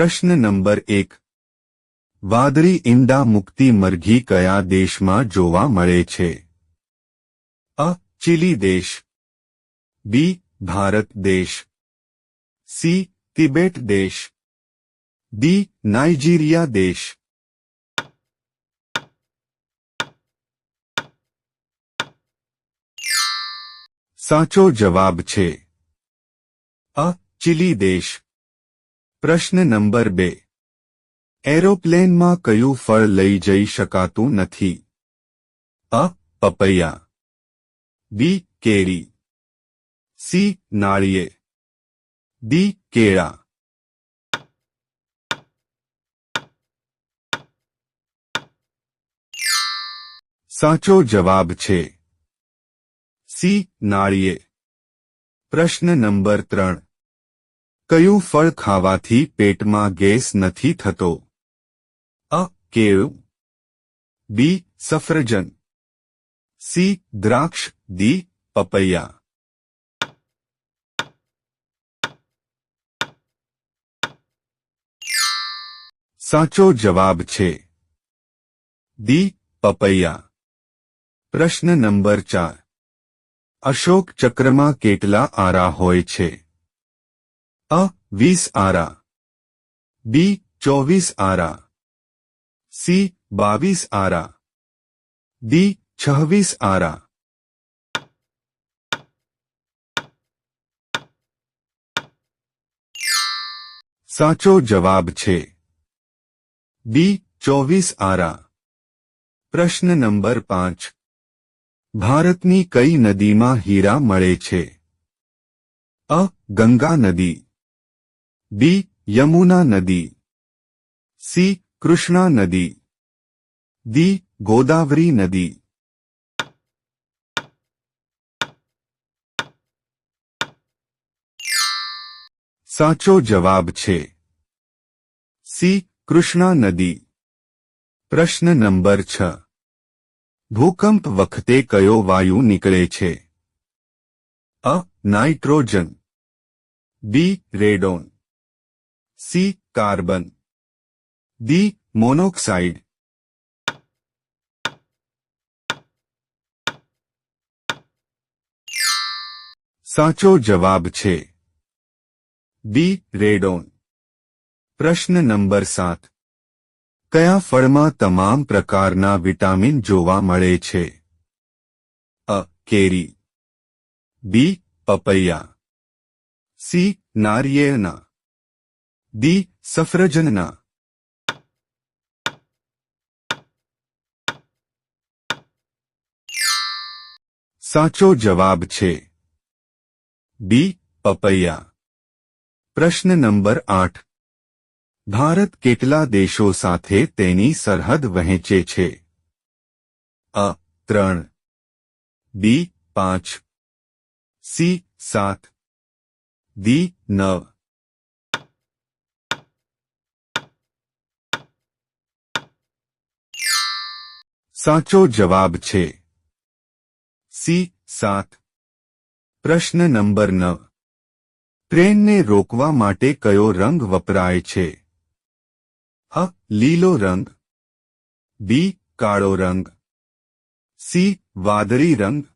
પ્રશ્ન નંબર એક વાદળી ઈંડા મુક્તિ મરઘી કયા દેશમાં જોવા મળે છે અ ચીલી દેશ બી ભારત દેશ સી તિબેટ દેશ ડી નાઇજીરિયા દેશ સાચો જવાબ છે અ ચીલી દેશ પ્રશ્ન નંબર બે. એરોપ્લેનમાં કયું ફળ લઈ જઈ શકાતું નથી? અ, પપૈયા. બી, કેરી. સી નાળિયે ડી, કેળા. સાચો જવાબ છે. સી નાળિયે પ્રશ્ન નંબર ત્રણ. કયું ફળ ખાવાથી પેટમાં ગેસ નથી થતો? અ, કેળું. બી, સફરજન. સી, દ્રાક્ષ. દી પપૈયા. સાચો જવાબ છે. દી પપૈયા. પ્રશ્ન નંબર ચાર. અશોક ચક્રમાં કેટલા આરા હોય છે? અ વીસ આરા. બી ચોવીસ આરા. સી બાવીસ આરા. ડી છવ્વીસ આરા. સાચો જવાબ છે. બી ચોવીસ આરા. પ્રશ્ન નંબર પાંચ. ભારતની કઈ નદીમાં હીરા મળે છે? અ, ગંગા નદી. બી, યમુના નદી. સી, કૃષ્ણા નદી. દી ગોદાવરી નદી. સાચો જવાબ છે. સી, કૃષ્ણા નદી. પ્રશ્ન નંબર છ. ભૂકંપ વખતે કયો વાયુ નીકળે છે? અ, nitrogen. B, radon. C carbon D monoxide સાચો જવાબ છે. બી રેડોન પ્રશ્ન નંબર સાત. કયા ફળમાં તમામ પ્રકારના વિટામિન જોવા મળે છે? અ કેરી. બી પપૈયા. સી નારિયેળના. ડી સફરજનના સાચો જવાબ છે બી પપૈયા પ્રશ્ન નંબર આઠ ભારત કેટલા દેશો સાથે તેની સરહદ વહેંચે છે અ ત્રણ બી પાંચ સી સાત ડી નવ સાચો જવાબ છે. સી, સાત. પ્રશ્ન નંબર નવ. ટ્રેનને રોકવા માટે કયો રંગ વપરાય છે? અ, લીલો રંગ. બી, કાળો રંગ. સી, વાદળી રંગ.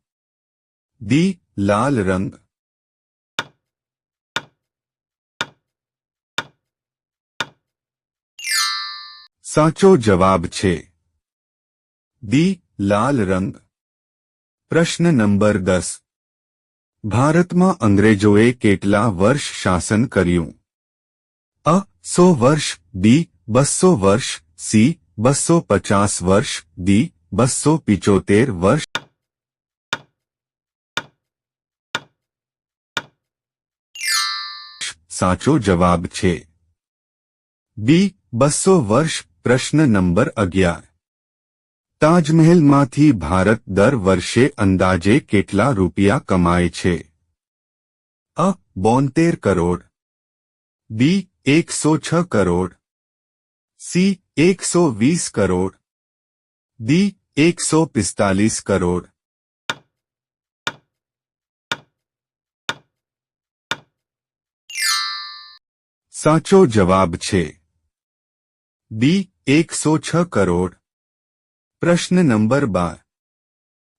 ડી, લાલ રંગ. સાચો જવાબ છે. ડી લાલ રંગ પ્રશ્ન નંબર દસ ભારતમાં અંગ્રેજોએ કેટલા વર્ષ શાસન કર્યું અ સો વર્ષ બી બસો વર્ષ સી બસો પચાસ વર્ષ ડી બસો પિચોતેર વર્ષ સાચો જવાબ છે બી બસો વર્ષ પ્રશ્ન નંબર અગિયાર તાજમહેલમાંથી ભારત દર વર્ષે અંદાજે કેટલા રૂપિયા કમાય છે અ બોતેર કરોડ બી એકસો છ કરોડ સી એકસો વીસ કરોડ ડી એકસો પિસ્તાલીસ કરોડ સાચો જવાબ છે બી એકસો છ કરોડ પ્રશ્ન નંબર બાર.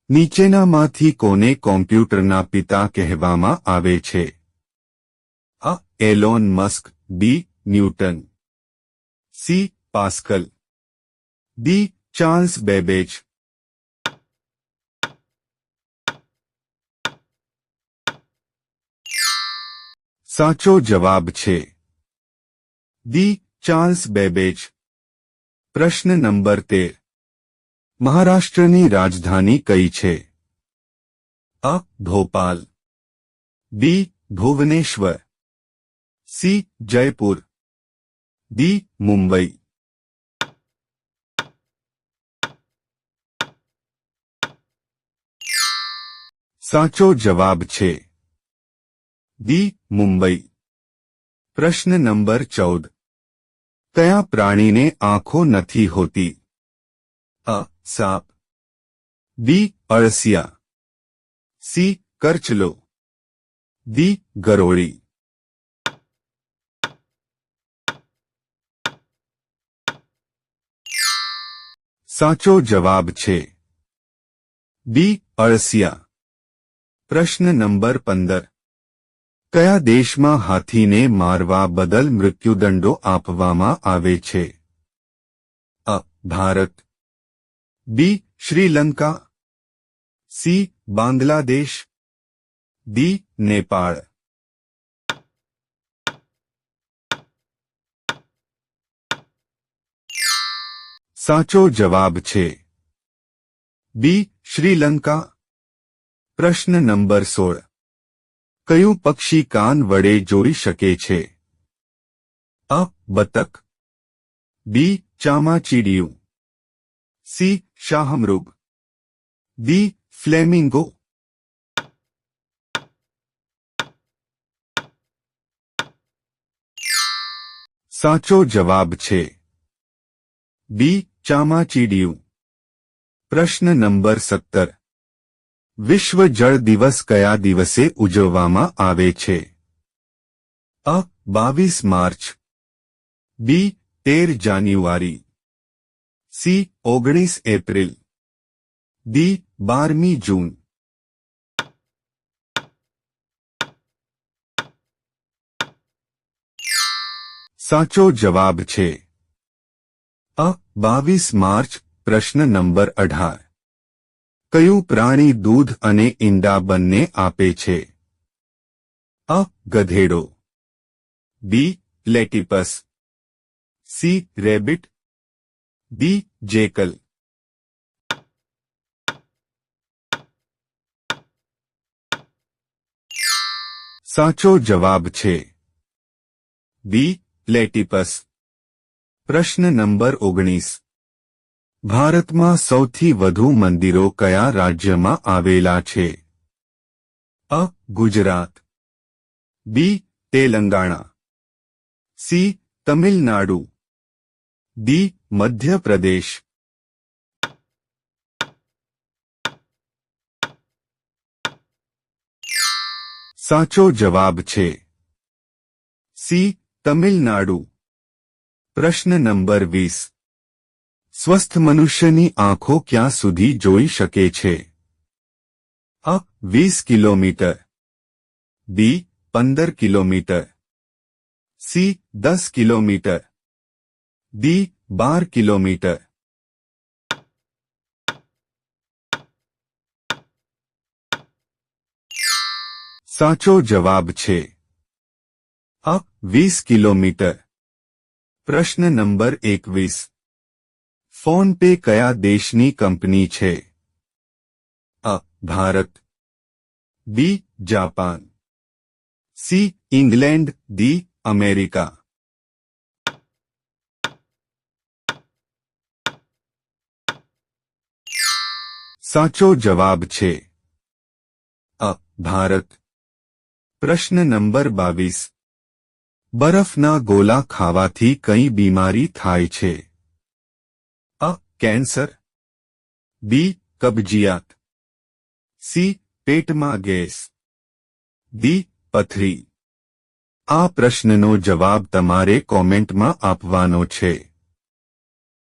નીચેનામાંથી કોને કોમ્પ્યુટરના પિતા કહેવામાં આવે છે? અ. Elon Musk. B. Newton. C. Pascal. D. Charles Babbage. સાચો જવાબ છે. ડી. Charles Babbage. પ્રશ્ન નંબર તેર. મહારાષ્ટ્રની રાજધાની કઈ છે? અ. Bhopal. B. Bhubaneswar. C. Jaipur. D. Mumbai. સાચો જવાબ છે. ડી મુંબઈ. પ્રશ્ન નંબર ચૌદ. કયા પ્રાણીને આંખો નથી હોતી? અ. સાપ બી અળસિયા સી કરચલો દી ગરોળી સાચો જવાબ છે બી અળસિયા પ્રશ્ન નંબર પંદર કયા દેશમાં હાથીને મારવા બદલ મૃત્યુદંડો આપવામાં આવે છે A Bharat B Sri Lanka C Bangladesh D Nepal સાચો જવાબ છે. બી શ્રીલંકા પ્રશ્ન નંબર સોળ. કયું પક્ષી કાન વડે જોઈ શકે છે? અ, બતક. બી ચામાચીડિયું. સી શાહમૃગ ડી ફ્લેમિંગો સાચો જવાબ છે બી ચામાચીડિયું પ્રશ્ન નંબર સત્તર વિશ્વ જળ દિવસ કયા દિવસે ઉજવવામાં આવે છે અ બાવીસ માર્ચ બી તેર જાન્યુઆરી સી, ઓગણીસ એપ્રિલ. ડી, બારમી જૂન. સાચો જવાબ છે. અ, બાવીસ માર્ચ, પ્રશ્ન નંબર અઢાર. કયું પ્રાણી દૂધ અને ઈંડા બંને આપે છે? અ, ગધેડો. B platypus C, rabbit. D jackal साचो जवाब छे। बी लेटिपस प्रश्न नंबर ओगनीस भारत में सौ मंदिरों क्या राज्य में अ. Gujarat. B Telangana. C Tamil Nadu. D Madhya Pradesh સાચો જવાબ છે સી તમિલનાડુ પ્રશ્ન નંબર વીસ સ્વસ્થ મનુષ્યની આંખો ક્યાં સુધી જોઈ શકે છે અ વીસ કિલોમીટર બી પંદર કિલોમીટર સી દસ કિલોમીટર ડી બાર કિલોમીટર સાચો જવાબ છે અ વીસ કિલોમીટર પ્રશ્ન નંબર એકવીસ ફોન પે કયા દેશની કંપની છે A Bharat B Japan C England D America સાચો જવાબ છે. અ, ભારત. પ્રશ્ન નંબર બાવીસ. બરફના ગોલા ખાવાથી કઈ બીમારી થાય છે? અ, કેન્સર. બી, કબજિયાત. સી, પેટમાં ગેસ. દી પથરી. આ પ્રશ્નનો જવાબ તમારે કોમેન્ટમાં આપવાનો છે.